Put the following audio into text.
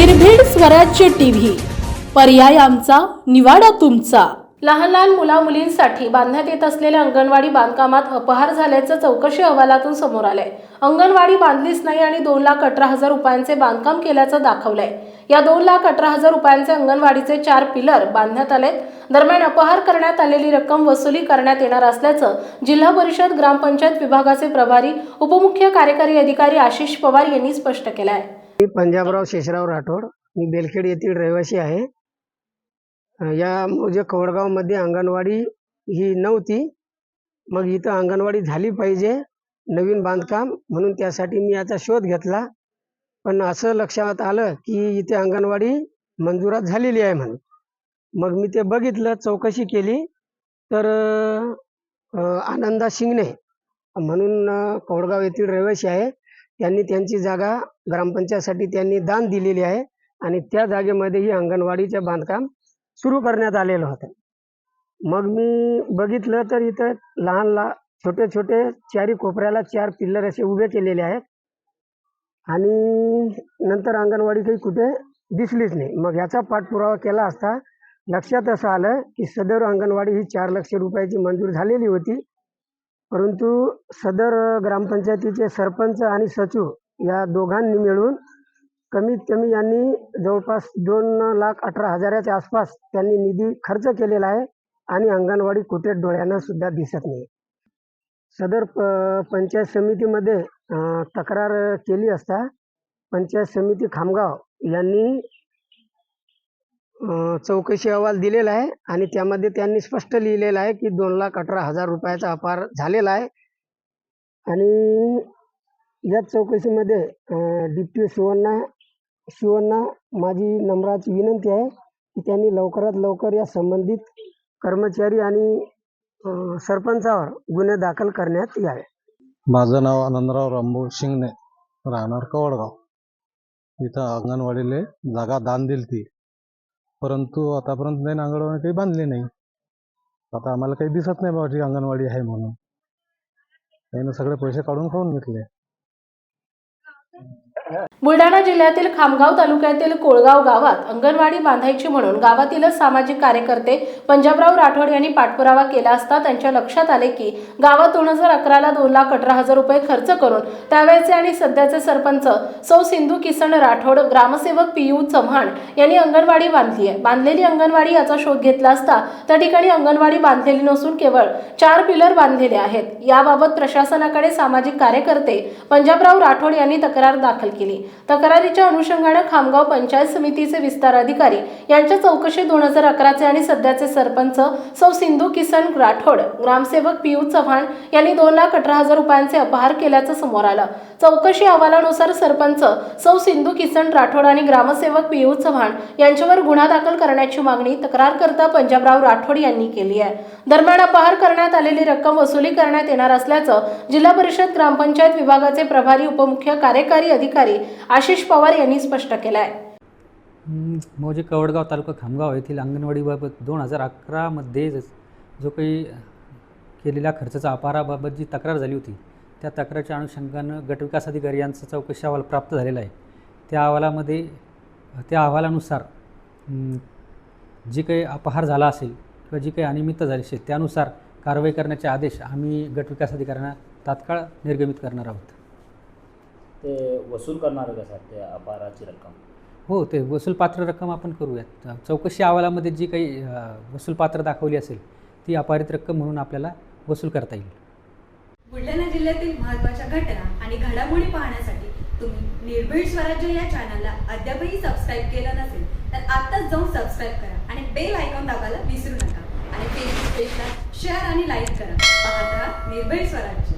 निर्भीड स्वराज्य टीव्ही. पर्याय आमचा निवाडा तुमचा. लहान लहान मुला मुलींसाठी बांधण्यात येत असलेल्या अंगणवाडी बांधकामात अपहार झाल्याचं चौकशी अहवालातून समोर आलंय. अंगणवाडी बांधलीच नाही आणि दोन लाख अठरा हजार रुपयांचे बांधकाम केल्याचं दाखवलंय. या दोन लाख अठरा हजार रुपयांचे अंगणवाडीचे चार पिलर बांधण्यात आलेत. दरम्यान अपहार करण्यात आलेली रक्कम वसुली करण्यात येणार असल्याचं जिल्हा परिषद ग्रामपंचायत विभागाचे प्रभारी उपमुख्य कार्यकारी अधिकारी आशिष पवार यांनी स्पष्ट केलं आहे मी पंजाबराव शेषराव राठोड मी बेलखेड येथील रहिवासी आहे. या म्हणजे कवडगावमध्ये अंगणवाडी ही नव्हती मग इथं अंगणवाडी झाली पाहिजे नवीन बांधकाम म्हणून त्यासाठी मी याचा शोध घेतला. पण असं लक्षात आलं की इथे अंगणवाडी मंजुरात झालेली आहे म्हणून. मग मी ते बघितलं चौकशी केली तर आनंदा शिंगणे म्हणून कवडगाव येथील रहिवासी आहे. त्यांनी त्यांची जागा ग्रामपंचायतसाठी त्यांनी दान दिलेली आहे आणि त्या जागेमध्ये ही अंगणवाडीचे बांधकाम सुरू करण्यात आलेलं होतं. मग मी बघितलं तर इथं लहान लहान छोटे छोटे चारी कोपऱ्याला चार पिल्लर असे उभे केलेले आहेत. आणि नंतर अंगणवाडी काही कुठे दिसलीच नाही. मग याचा पाठपुरावा केला असता लक्षात असं आलं की सदर अंगणवाडी ही चार लक्ष रुपयाची मंजूर झालेली होती. परंतु सदर ग्रामपंचायतीचे सरपंच आणि सचिव या दोघांनी मिळून कमीत कमी यांनी जवळपास दोन लाख अठरा हजाराच्या आसपास त्यांनी निधी खर्च केलेला आहे आणि अंगणवाडी कुठे डोळ्यांना सुद्धा दिसत नाही. सदर प पंचायत समितीमध्ये तक्रार केली असता पंचायत समिती खामगाव यांनी चौकशी अहवाल दिलेला आहे आणि त्यामध्ये त्यांनी स्पष्ट लिहिलेलं आहे की दोन लाख अठरा हजार रुपयाचा अपार झालेला आहे. आणि या चौकशीमध्ये डिप्टी शिवण्णा शिवण्णा माझी नम्राची विनंती आहे की त्यांनी लवकरात लवकर या संबंधित कर्मचारी आणि सरपंचावर गुन्हे दाखल करण्यात यावे. माझं नाव आनंदराव रामभाऊ शिंगणे राहणार कवडगाव. इथं अंगणवाडीले जागा दान दिली ती परंतु आतापर्यंत नाही अंगणवाडी काही बांधली नाही. आता आम्हाला काही दिसत नाही बाबा अंगणवाडी आहे म्हणून. त्यानं सगळे पैसे काढून खाऊन घेतले. बुलढाणा जिल्ह्यातील खामगाव तालुक्यातील कोळगाव गावात अंगणवाडी बांधायची म्हणून गावातीलच सामाजिक कार्यकर्ते पंजाबराव राठोड यांनी पाठपुरावा केला असता त्यांच्या लक्षात आले की गावात दोन हजार अकराला दोन लाख अठरा हजार रुपये खर्च करून त्यावेळेचे आणि सध्याचे सरपंच सौ सिंधू किसन राठोड ग्रामसेवक पियू चव्हाण यांनी अंगणवाडी बांधली आहे. बांधलेली अंगणवाडी याचा शोध घेतला असता त्या ठिकाणी अंगणवाडी बांधलेली नसून केवळ चार पिलर बांधलेले आहेत. याबाबत प्रशासनाकडे सामाजिक कार्यकर्ते पंजाबराव राठोड यांनी तक्रार दाखल केली. केली. तक्रारीच्या अनुषंगानं खामगाव पंचायत समितीचे विस्तार अधिकारी यांच्या चौकशी दोन हजार अकराचे आणि सध्याचे सरपंच सौ सिंधू किसन राठोड ग्रामसेवक पियू चव्हाण यांनी दोन लाख अठरा हजार रुपयांचे अपहार केल्याचं समोर आलं. चौकशी अहवालानुसार सरपंच सौ सिंधू किसन राठोड आणि ग्रामसेवक पियू चव्हाण यांच्यावर गुन्हा दाखल करण्याची मागणी तक्रारकर्ता पंजाबराव राठोड यांनी केली आहे. दरम्यान अपहार करण्यात आलेली रक्कम वसुली करण्यात येणार असल्याचं जिल्हा परिषद ग्रामपंचायत विभागाचे प्रभारी उपमुख्य कार्यकारी अधिकारी आशिष पवार यांनी स्पष्ट केलं आहे हं, मौजे कवडगाव तालुका खामगाव येथील अंगणवाडीबाबत दोन हजार अकरामध्ये जो काही केलेल्या खर्चाचा अपाराबाबत जी तक्रार झाली होती त्या तक्रारच्या अनुषंगानं गटविकास अधिकारी यांचा चौकशी अहवाल प्राप्त झालेला आहे. त्या अहवालामध्ये त्या अहवालानुसार जी काही अपहार झाला असेल किंवा जी काही अनियमित झाली असेल त्यानुसार कारवाई करण्याचे आदेश आम्ही गटविकास अधिकाऱ्यांना तात्काळ निर्गमित करणार आहोत. ते वसूल करणार का ते अपहाराची रक्कम? हो ते वसूलपात्र रक्कम आपण करूयात. चौकशी अहवालामध्ये जी काही वसूलपात्र दाखवली असेल ती अपारित रक्कम म्हणून आपल्याला वसूल करता येईल. बुलढाणा जिल्ह्यातील महत्त्वाच्या घटना आणि घडामोडी पाहण्यासाठी तुम्ही निर्भीड स्वराज्य या चॅनलला अद्यापही सबस्क्राईब केलं नसेल तर आत्ताच जाऊन सबस्क्राईब करा आणि बेल आयकॉन दाबायला विसरू नका. आणि फेसबुक पेजला शेअर आणि लाईक करा. पाहत राहा निर्भीड स्वराज्य.